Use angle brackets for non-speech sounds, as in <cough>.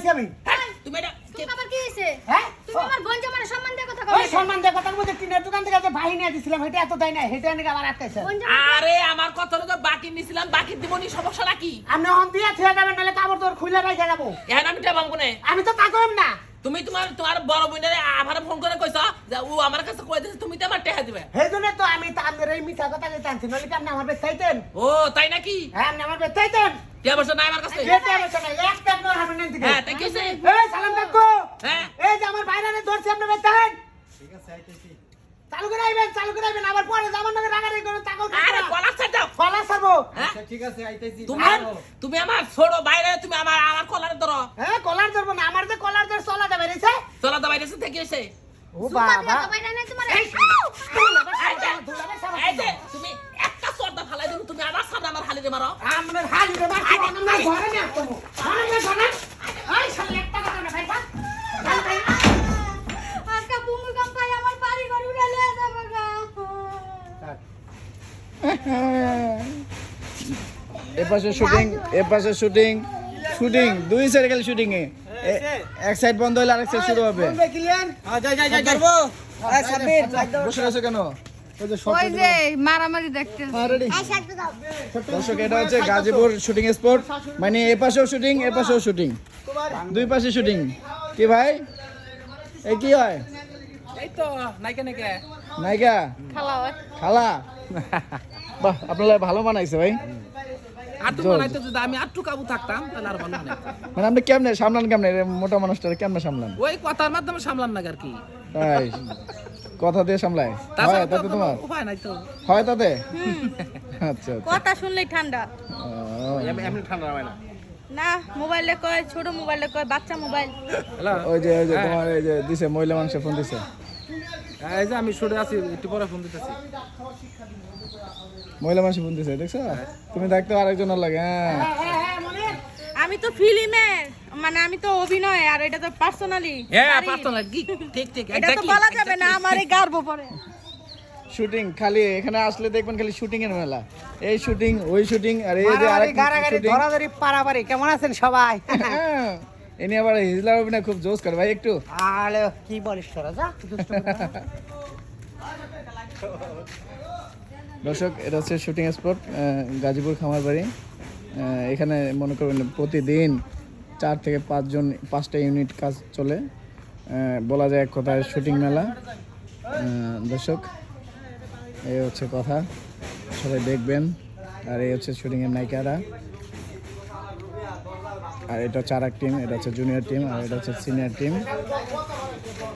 পাইছি আমি? হ্যাঁ, তুমি এটা তুমি আবার কি হ্যাঁ? তুমি আমার বোন জামার সম্মান দিয়ে কথা ওই সম্মান দিয়ে কথার মধ্যে টিনের দোকান থেকে যে বাহিনী দিছিলাম এটা এত দেয় না হেঁটে নাকি আবার আটকাইছে। আরে আমার কত তো বাকি নিছিলাম বাকি দিবনি সমস্যা নাকি আপনি হন দিয়ে থুয়ে যাবেন নাহলে কাপড় তোর খুলে রেখে যাব। এখন আমি টেবাম কোনে? আমি তো না। তুমি তোমার তোমার বড় বোনের আবার ফোন করে কইছ যে ও আমার কাছে কই দিছে তুমি তো আমার টেহা দিবে। সেই জন্য তো আমি তো আপনার এই মিথ্যা কথা যে টানছি নাহলে কি আপনি আমার বেশ চাইতেন ও তাই নাকি? হ্যাঁ আপনি আমার বেশ চাইতেন কে বসে নাই আমার কাছে। যেতে হবে শোনা এক টাক নয় হারবেন না দিকে হ্যাঁ তাই কিছে এই সালাম কাকু। হ্যাঁ এই যে আমার বাইরে ধরছি আপনি বেশ চাইন চালু করে আইবেন চালু করে আইবেন আবার পরে নাকি রাগারাগি করে আরে কলা ছাড় দাও কলা হ্যাঁ ঠিক আছে আইতেছি তুমি তুমি আমার ছোট বাইরে তুমি আমার আমার কলারে ধরো হ্যাঁ কলার ধরবো না আমার যে কলার ধরে চলা যাবে রেছে চলা তো বাইরে থেকে এসে ও বাবা। নাই তোমার এই, এই যে, এই যে, তুমি একটা সর্দা ফালাই দিন তুমি আমার সামনে আমার হালি দিয়ে মারো আমরা হালি রে বাবা আমরা ঘরে না তো ঘরে না? ঘরে এই শালা একটা কথা না ভাই বাপ আজকে ভূমিকম্প আমার বাড়ি ঘর উড়ে লয়ে যাবে গা। এ শুটিং এ শুটিং শুটিং দুই সাইড খালি শুটিং এ। এক সাইড বন্ধ হলে আরেক সাইড শুরু হবে। যাই যাই যাই করব বসে আছো কেন? ওই যে মারামারি দেখতে হ্যাঁ, দর্শক এটা হচ্ছে গাজীপুর শুটিং স্পট মানে এ পাশেও শুটিং এ পাশেও শুটিং দুই পাশে শুটিং কি ভাই? এ কি হয়? এই তো নাইকে নাইকে নায়িকা? খালা খালা? বাহ আপনারা ভালো বানাইছে ভাই। আটু জোর। যদি আমি আটু কাবু থাকতাম তাহলে আর ভালো না মানে আপনি কেমনে সামলান কেমনে? মোটা মানুষটা কেমনে সামলান? ওই কথার মাধ্যমে সামলান না আর কি। কথা দিয়ে সামলায়? হয় তাতে তোমার? উপায় নাই তো। হয় তাতে? <laughs> আচ্ছা আচ্ছা। কথা শুনলেই ঠান্ডা। ও, এমনি ঠান্ডা হয় না? না মোবাইলে কয় ছোট মোবাইলে কয় বাচ্চা মোবাইল। ওই যে ওই যে তোমার এই যে দিছে মহিলা মানুষে ফোন দিছে। এই যে আমি শুটে আছি একটু পরে ফোন দিতেছি। মহিলা মানুষে ফোন দিছে দেখছ? তুমি দেখতে আরেকজনের লাগে হ্যাঁ। আমি তো ফিল্মের। মানে আমি তো অভিনয় আর এটা তো পার্সোনালি হ্যাঁ পার্সোনাল কি ঠিক ঠিক এটা তো বলা যাবে না গার্ব পরে। শুটিং খালি এখানে আসলে দেখবেন খালি শুটিং এর মেলা। এই শুটিং ওই শুটিং আর এই যে আরেক গাড়াগাড়ি ধরাধরি পারাপারি কেমন আছেন সবাই? এনে আবার হিজলার অভিনয় খুব জোস করে ভাই একটু। আরে কি বলিস তোরা যা। দর্শক এটা হচ্ছে শুটিং স্পট গাজীপুর খামারবাড়ি। এখানে মনে করবেন প্রতিদিন চার থেকে পাঁচজন, পাঁচটা ইউনিট কাজ চলে। বলা যায় এক কথায় শুটিং মেলা। দর্শক, এই হচ্ছে কথা। সবাই দেখবেন। আর এই হচ্ছে শুটিংয়ের নায়িকারা। আর এটা চার টিম, এটা হচ্ছে জুনিয়র টিম, আর এটা হচ্ছে সিনিয়র টিম।